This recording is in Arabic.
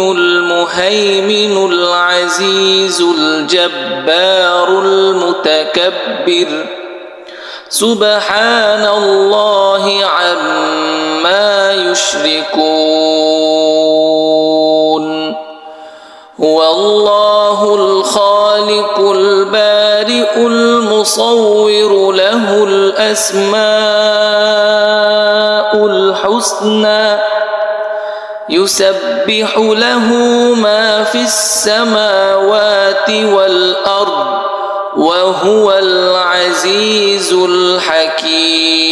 المهيمن العزيز الجبار المتكبر. سبحان الله عما يشركون. هو الله الخالق البارئ المصور له الأسماء الحسنى. يسبح له ما في السماوات والأرض وهو العزيز الحكيم.